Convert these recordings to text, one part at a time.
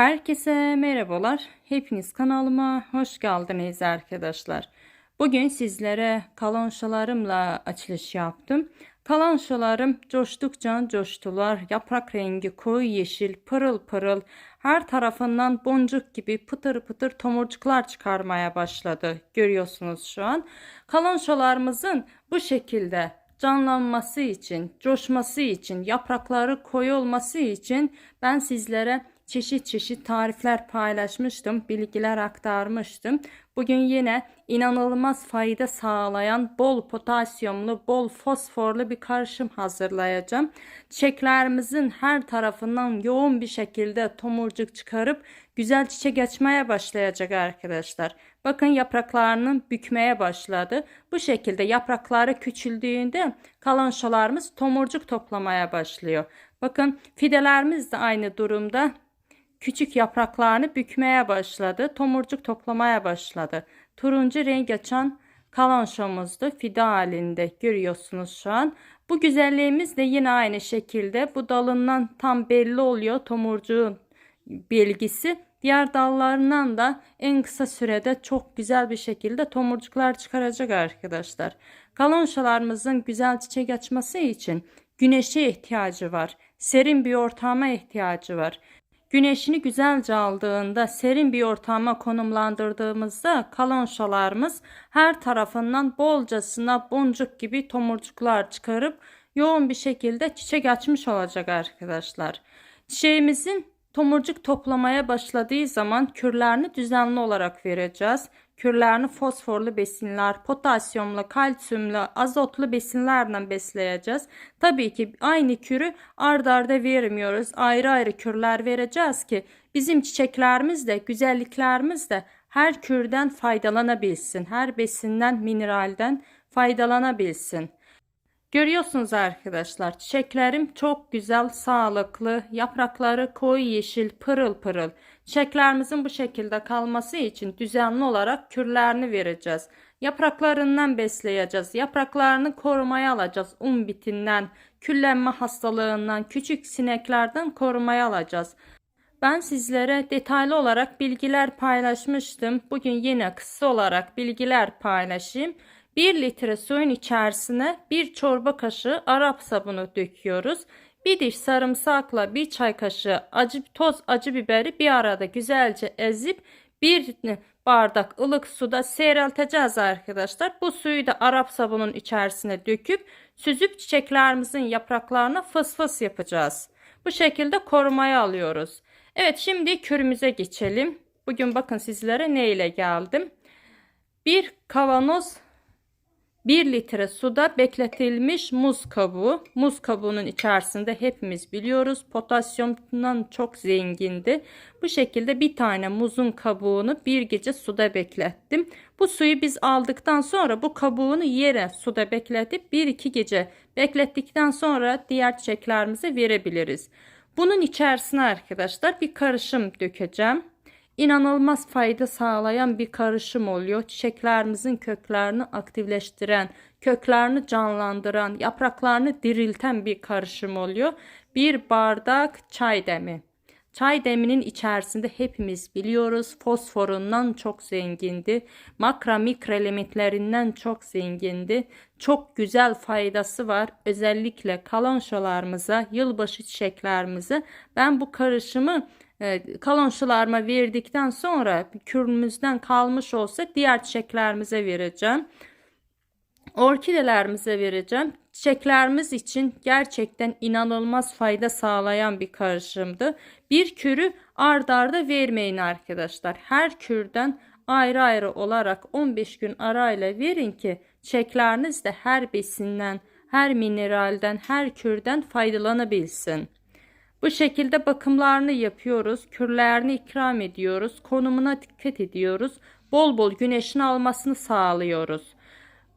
Herkese merhabalar. Hepiniz kanalıma hoş geldiniz arkadaşlar. Bugün sizlere kalonşalarımla açılış yaptım. Kalonşalarım coştukça coştular. Yaprak rengi koyu yeşil, pırıl pırıl. Her tarafından boncuk gibi pıtır pıtır tomurcuklar çıkarmaya başladı. Görüyorsunuz şu an. Kalonşalarımızın bu şekilde canlanması için, coşması için, yaprakları koyu olması için ben sizlere çeşit çeşit tarifler paylaşmıştım, bilgiler aktarmıştım. Bugün yine inanılmaz fayda sağlayan bol potasyumlu, bol fosforlu bir karışım hazırlayacağım. Çiçeklerimizin her tarafından yoğun bir şekilde tomurcuk çıkarıp güzel çiçek açmaya başlayacak arkadaşlar. Bakın yapraklarının bükmeye başladı. Bu şekilde yaprakları küçüldüğünde kalanşalarımız tomurcuk toplamaya başlıyor. Bakın fidelerimiz de aynı durumda küçük yapraklarını bükmeye başladı. Tomurcuk toplamaya başladı. Turuncu renk açan kalanşomuzdu. Fide halinde görüyorsunuz şu an. Bu güzelliğimiz de yine aynı şekilde bu dalından tam belli oluyor tomurcuğun bilgisi. Diğer dallarından da en kısa sürede çok güzel bir şekilde tomurcuklar çıkaracak arkadaşlar. Kalonşalarımızın güzel çiçek açması için güneşe ihtiyacı var. Serin bir ortama ihtiyacı var. Güneşini güzelce aldığında serin bir ortama konumlandırdığımızda kalonşalarımız her tarafından bolcasına boncuk gibi tomurcuklar çıkarıp yoğun bir şekilde çiçek açmış olacak arkadaşlar. Çiçeğimizin tomurcuk toplamaya başladığı zaman kürlerini düzenli olarak vereceğiz. Kürlerini fosforlu besinler, potasyumlu, kalsiyumlu, azotlu besinlerle besleyeceğiz. Tabii ki aynı kürü ard arda vermiyoruz. Ayrı ayrı kürler vereceğiz ki bizim çiçeklerimiz de, güzelliklerimiz de her kürden faydalanabilsin. Her besinden, mineralden faydalanabilsin. Görüyorsunuz arkadaşlar çiçeklerim çok güzel sağlıklı yaprakları koyu yeşil pırıl pırıl çiçeklerimizin bu şekilde kalması için düzenli olarak kürlerini vereceğiz. Yapraklarından besleyeceğiz. Yapraklarını korumaya alacağız. Un bitinden küllenme hastalığından küçük sineklerden korumaya alacağız. Ben sizlere detaylı olarak bilgiler paylaşmıştım. Bugün yine kısa olarak bilgiler paylaşayım. 1 litre suyun içerisine 1 çorba kaşığı Arap sabunu döküyoruz. Bir diş sarımsakla bir çay kaşığı acı toz acı biberi bir arada güzelce ezip bir bardak ılık suda seyrelteceğiz arkadaşlar. Bu suyu da Arap sabunun içerisine döküp süzüp çiçeklerimizin yapraklarına fıs fıs yapacağız. Bu şekilde korumaya alıyoruz. Evet şimdi kürümüze geçelim. Bugün bakın sizlere ne ile geldim. Bir kavanoz 1 litre suda bekletilmiş muz kabuğu. Muz kabuğunun içerisinde hepimiz biliyoruz potasyumdan çok zengindi. Bu şekilde bir tane muzun kabuğunu bir gece suda beklettim. Bu suyu biz aldıktan sonra bu kabuğunu yere suda bekletip bir iki gece beklettikten sonra diğer çiçeklerimize verebiliriz. Bunun içerisine arkadaşlar bir karışım dökeceğim inanılmaz fayda sağlayan bir karışım oluyor. Çiçeklerimizin köklerini aktifleştiren, köklerini canlandıran, yapraklarını dirilten bir karışım oluyor. Bir bardak çay demi. Çay deminin içerisinde hepimiz biliyoruz fosforundan çok zengindi. Makra mikro elementlerinden çok zengindi. Çok güzel faydası var. Özellikle kalonşalarımıza, yılbaşı çiçeklerimize ben bu karışımı Evet, kalonşalarıma verdikten sonra kürümüzden kalmış olsa diğer çiçeklerimize vereceğim. Orkidelerimize vereceğim. Çiçeklerimiz için gerçekten inanılmaz fayda sağlayan bir karışımdı. Bir kürü ard arda vermeyin arkadaşlar. Her kürden ayrı ayrı olarak 15 gün arayla verin ki çiçekleriniz de her besinden, her mineralden, her kürden faydalanabilsin. Bu şekilde bakımlarını yapıyoruz. Kürlerini ikram ediyoruz. Konumuna dikkat ediyoruz. Bol bol güneşin almasını sağlıyoruz.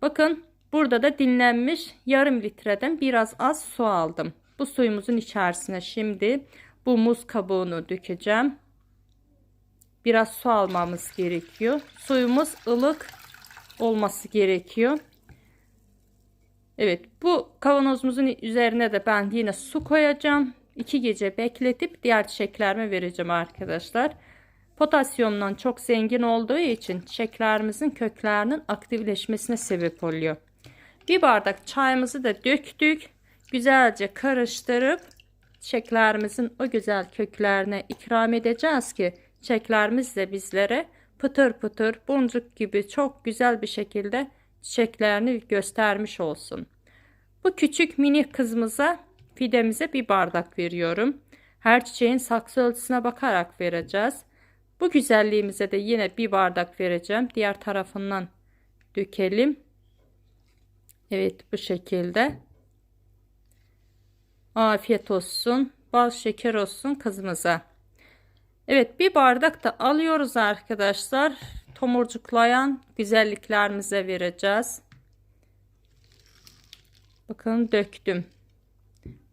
Bakın burada da dinlenmiş yarım litreden biraz az su aldım. Bu suyumuzun içerisine şimdi bu muz kabuğunu dökeceğim. Biraz su almamız gerekiyor. Suyumuz ılık olması gerekiyor. Evet bu kavanozumuzun üzerine de ben yine su koyacağım iki gece bekletip diğer çiçeklerime vereceğim arkadaşlar. Potasyumdan çok zengin olduğu için çiçeklerimizin köklerinin aktifleşmesine sebep oluyor. Bir bardak çayımızı da döktük. Güzelce karıştırıp çiçeklerimizin o güzel köklerine ikram edeceğiz ki çiçeklerimiz de bizlere pıtır pıtır boncuk gibi çok güzel bir şekilde çiçeklerini göstermiş olsun. Bu küçük mini kızımıza fidemize bir bardak veriyorum. Her çiçeğin saksı ölçüsüne bakarak vereceğiz. Bu güzelliğimize de yine bir bardak vereceğim. Diğer tarafından dökelim. Evet bu şekilde. Afiyet olsun. Bal şeker olsun kızımıza. Evet bir bardak da alıyoruz arkadaşlar. Tomurcuklayan güzelliklerimize vereceğiz. Bakın döktüm.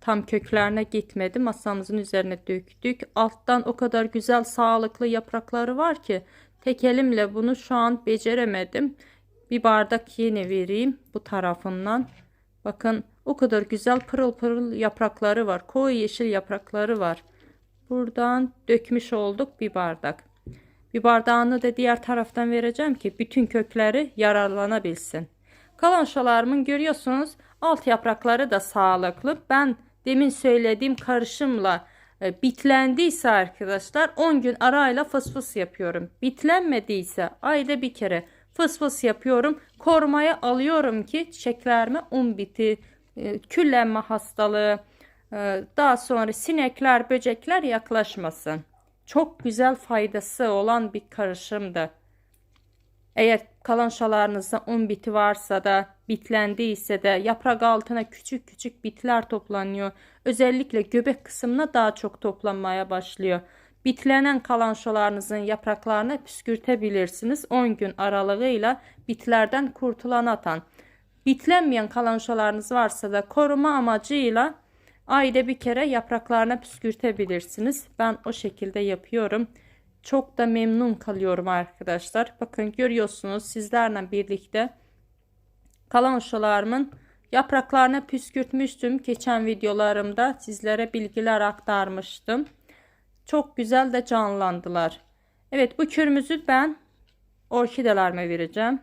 Tam köklerine gitmedi. Masamızın üzerine döktük. Alttan o kadar güzel sağlıklı yaprakları var ki tek elimle bunu şu an beceremedim. Bir bardak yeni vereyim bu tarafından. Bakın o kadar güzel pırıl pırıl yaprakları var. Koyu yeşil yaprakları var. Buradan dökmüş olduk bir bardak. Bir bardağını da diğer taraftan vereceğim ki bütün kökleri yararlanabilsin. Kalançalarımın görüyorsunuz alt yaprakları da sağlıklı. Ben demin söylediğim karışımla e, bitlendiyse arkadaşlar 10 gün arayla fıs fıs yapıyorum. Bitlenmediyse ayda bir kere fıs fıs yapıyorum. Korumaya alıyorum ki çiçeklerime un biti, e, küllenme hastalığı, e, daha sonra sinekler, böcekler yaklaşmasın. Çok güzel faydası olan bir karışımdı. Eğer kalançalarınızda un biti varsa da bitlendiyse de yaprak altına küçük küçük bitler toplanıyor. Özellikle göbek kısmına daha çok toplanmaya başlıyor. Bitlenen kalançalarınızın yapraklarını püskürtebilirsiniz. 10 gün aralığıyla bitlerden kurtulanatan. Bitlenmeyen kalançalarınız varsa da koruma amacıyla ayda bir kere yapraklarına püskürtebilirsiniz. Ben o şekilde yapıyorum. Çok da memnun kalıyorum arkadaşlar. Bakın görüyorsunuz sizlerle birlikte kalançalarımın yapraklarına püskürtmüştüm. Geçen videolarımda sizlere bilgiler aktarmıştım. Çok güzel de canlandılar. Evet bu kürümüzü ben orkidelerime vereceğim.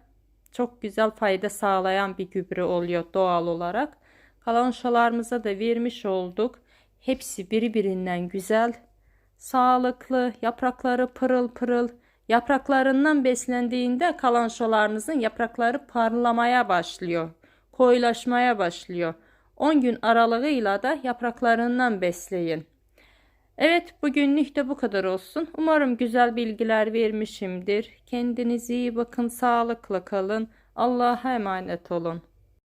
Çok güzel fayda sağlayan bir gübre oluyor doğal olarak. Kalançalarımıza da vermiş olduk. Hepsi birbirinden güzel, sağlıklı, yaprakları pırıl pırıl. Yapraklarından beslendiğinde kalançalarınızın yaprakları parlamaya başlıyor. Koyulaşmaya başlıyor. 10 gün aralığıyla da yapraklarından besleyin. Evet bugünlük de bu kadar olsun. Umarım güzel bilgiler vermişimdir. Kendinize iyi bakın, sağlıkla kalın. Allah'a emanet olun.